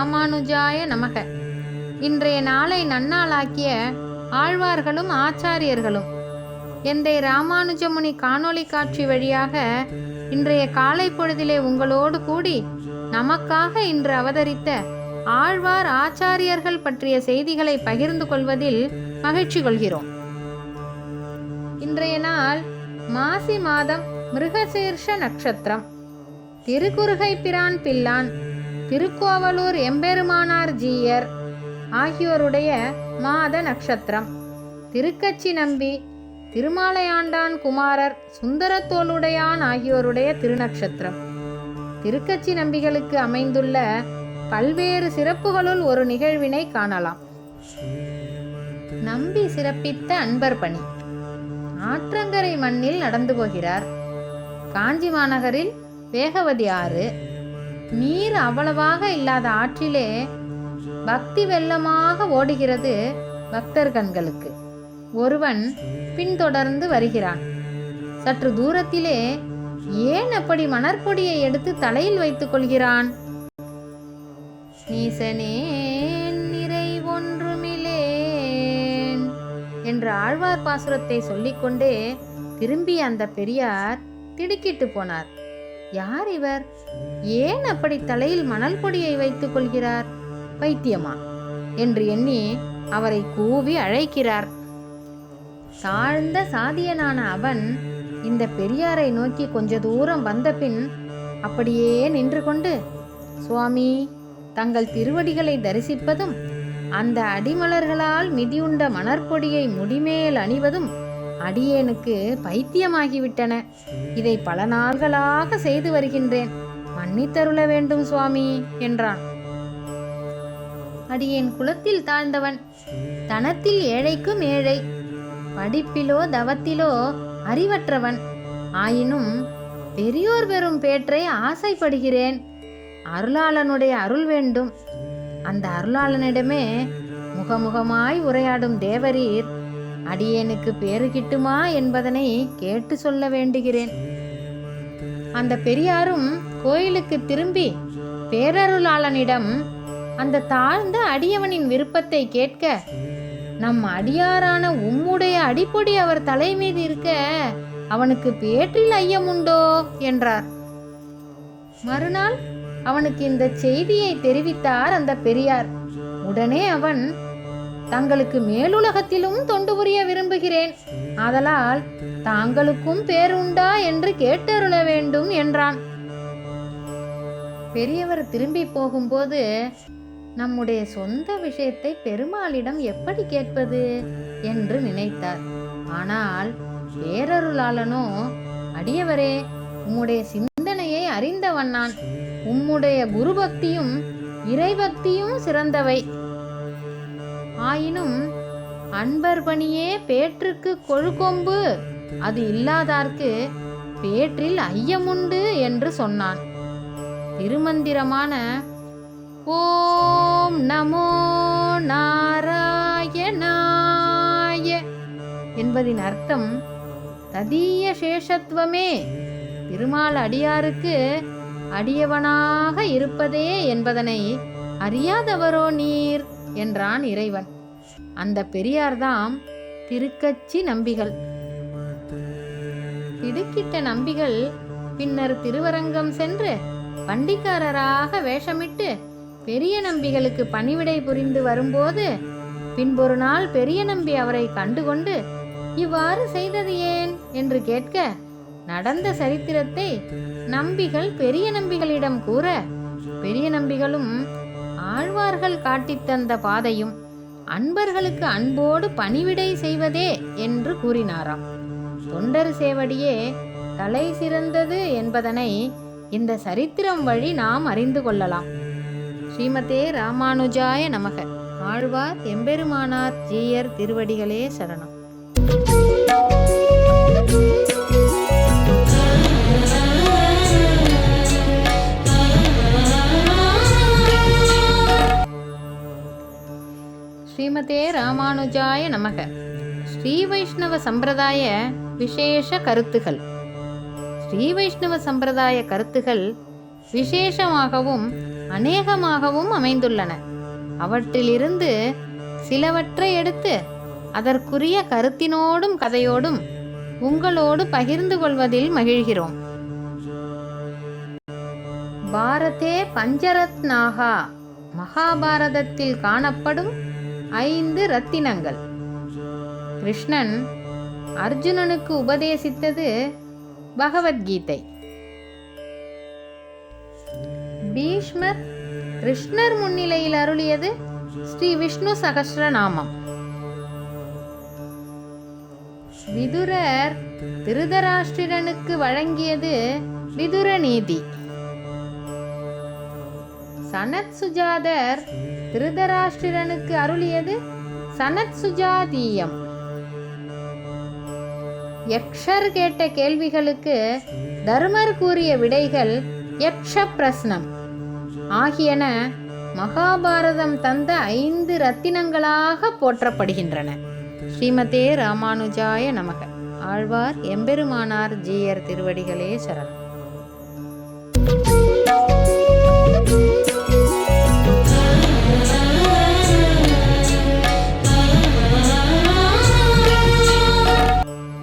ராமானுஜாய நமக. இன்றைய நாளை நன்னாளாக்கிய ஆழ்வார்களும் ஆச்சாரியர்களும். எந்தை ராமானுஜமுனி காணொளி காட்சி வழியாக இன்றைய காலை பொழுதிலே உங்களோடு கூடி நமக்காக இன்று அவதரித்த ஆழ்வார் ஆச்சாரியர்கள் பற்றிய செய்திகளை பகிர்ந்து கொள்வதில் மகிழ்ச்சி கொள்கிறோம். இன்றைய நாள் மாசி மாதம் மிருகசீர்ஷ நட்சத்திரம். திருக்குறுகை பிரான் பில்லான் திருக்கோவலூர் எம்பெருமானார் ஜீயர் ஆகியோருடைய மாத நட்சத்திரம். திருக்கச்சி நம்பி திருமாலையாண்டான் குமாரர் சுந்தரத்தோளுடையான் ஆகியோருடைய திருநக்ஷத்திரம் திருக்கச்சி நம்பிகளுக்கு அமைந்துள்ள பல்வேறு சிறப்புகளுள் ஒரு நிகழ்வினை காணலாம். நம்பி சிறப்பித்த அன்பர் பணி. ஆற்றங்கரை மண்ணில் நடந்து போகிறார். காஞ்சி மாநகரில் வேகவதி ஆறு நீர் அவ்வளவாக இல்லாத ஆற்றிலே பக்தி வெள்ளமாக ஓடுகிறது பக்தர் கண்களுக்கு. ஒருவன் பின்தொடர்ந்து வருகிறான். சற்று தூரத்திலே ஏன் அப்படி மணற்பொடியை எடுத்து தலையில் வைத்துக் கொள்கிறான்? நீசனே நிறை ஒன்றுமிலே என்று ஆழ்வார் பாசுரத்தை சொல்லிக்கொண்டே திரும்பி அந்த பெரியார் திடுக்கிட்டு போனார். யார் இவர்? ஏன் அப்படி தலையில் மணல் பொடியை வைத்துக் கொள்கிறார்? பைத்தியமா? என்று எண்ணி அவரை கூவி அழைக்கிறார். தாழ்ந்த சாதியனான அவன் இந்த பெரியாரை நோக்கி கொஞ்ச தூரம் வந்த பின் அப்படியே நின்று கொண்டு சுவாமி தங்கள் திருவடிகளை தரிசிப்பதும் அந்த அடிமலர்களால் மிதியுண்ட மணற்பொடியை முடிமேல் அணிவதும் அடியேனுக்கு பைத்தியமாகிவிட்டன. இதை பல நாள்களாக செய்து வருகின்றேன். மன்னித்தருள வேண்டும் சுவாமி என்றான். அடியேன் குலத்தில் தாழ்ந்தவன். தனத்தில் ஏழைக்கும் ஏழை படிப்பிலோ தவத்திலோ அறிவற்றவன். ஆயினும் பெரியோர் பெறும் பேற்றை ஆசைப்படுகிறேன். அருளாளனுடைய அருள் வேண்டும். அந்த அருளாளனிடமே முகமுகமாய் உரையாடும் தேவரீர் அடியேனுக்கு பேறு கிட்டுமா என்பதனை கேட்டு சொல்ல வேண்டுகிறேன். அந்த பெரியாரும் கோயிலுக்கு திரும்பி பேரருளாளனிடம் அந்த தாழ்ந்த அடியவனின் விருப்பத்தை கேட்க நம் அடியாரான உம்முடைய அடிப்பொடி அவர் தலை மீது இருக்க அவனுக்கு பேற்றில் ஐயமுண்டோ என்றார். மறுநாள் அவனுக்கு இந்த செய்தியை தெரிவித்தார் அந்த பெரியார். உடனே அவன் தங்களுக்கு மேலுலகத்திலும் தொண்டு புரிய விரும்புகிறேன். ஆதலால் தாங்களுக்கும் பேருண்டா என்று கேட்டருள வேண்டும் என்றான். பெரியவர் திரும்பி போகும்போது நம்முடைய சொந்த விஷயத்தை பெருமாளிடம் எப்படி கேட்பது? என்று நினைத்தார். ஆனால் பேரருளாளனோ அடியவரே உம்முடைய சிந்தனையை அறிந்தவன் நான். உம்முடைய குருபக்தியும் இறைபக்தியும் சிறந்தவை. ஆயினும் அன்பர் பணியே பேற்றுக்கு கொழுகொம்பு அது இல்லாதார்க்கு பேற்றில் ஐயமுண்டு என்று சொன்னான். திருமந்திரமான ஓம் நமோ நாராயணாய என்பதின் அர்த்தம் ததீய சேஷத்துவமே திருமால் அடியாருக்கு அடியவனாக இருப்பதே என்பதனை அறியாதவரோ நீர். என்றான் இறைவன். அந்த பெரியார்தாம் திருக்கச்சி நம்பிகள். திடுக்கிட்ட நம்பிகள் பின்னர் திருவரங்கம் சென்று பண்டிக்காரராக வேஷமிட்டு பெரிய நம்பிகளுக்கு பணிவிடை புரிந்து வரும்போது பின்பொரு நாள் பெரிய நம்பி அவரை கண்டுகொண்டு இவ்வாறு செய்தது ஏன்? என்று கேட்க நடந்த சரித்திரத்தை நம்பிகள் பெரிய நம்பிகளிடம் கூற பெரிய நம்பிகளும் ஆழ்வார்கள் காட்டித் தந்த பாதையும் அன்பர்களுக்கு அன்போடு பணிவிடை செய்வதே என்று கூறினாராம். தொண்டர் சேவடியே தலை சிறந்தது என்பதனை இந்த சரித்திரம் வழி நாம் அறிந்து கொள்ளலாம். ஸ்ரீமதே ராமானுஜாய நமக. ஆழ்வார் எம்பெருமானார் ஜீயர் திருவடிகளே சரணம். ஸ்ரீமதே ராமானுஜாய நமக. ஸ்ரீ வைஷ்ணவ சம்பிரதாய விசேஷ கருத்துகள். ஸ்ரீ வைஷ்ணவ சம்பிரதாய கருத்துகள் விசேஷமாகவும் அநேகமாகவும் அமைந்துள்ளன. அவற்றிலிருந்து சிலவற்றை எடுத்து அதற்குரிய கருத்தினோடும் கதையோடும் உங்களோடு பகிர்ந்து கொள்வதில் மகிழ்கிறோம். பாரதே பஞ்சரத்னாகா. மகாபாரதத்தில் காணப்படும் ஐந்து ரத்தினங்கள். கிருஷ்ணன் அர்ஜுனனுக்கு உபதேசித்தது பகவத்கீதை. பீஷ்மர் கிருஷ்ணர் முன்னிலையில் அருளியது ஸ்ரீ விஷ்ணு சகஸ்ரநாமம் விதுரர் திருதராஷ்டிரனுக்கு வழங்கியது விதுர நீதி சனத் சுஜாதர் திருதராஷ்டிரனுக்கு அருளியது சனத் சுஜாதீயம். யக்ஷர் கேட்ட கேள்விகளுக்கு தர்மர் கூறிய விடைகள் யக்ஷ பிரஸ்னம். ஆகியன மகாபாரதம் தந்த ஐந்து ரத்தினங்களாக போற்றப்படுகின்றன. ஸ்ரீமதே ராமானுஜாய நமக. ஆழ்வார் எம்பெருமானார் ஜீயர் திருவடிகளே சரணம்.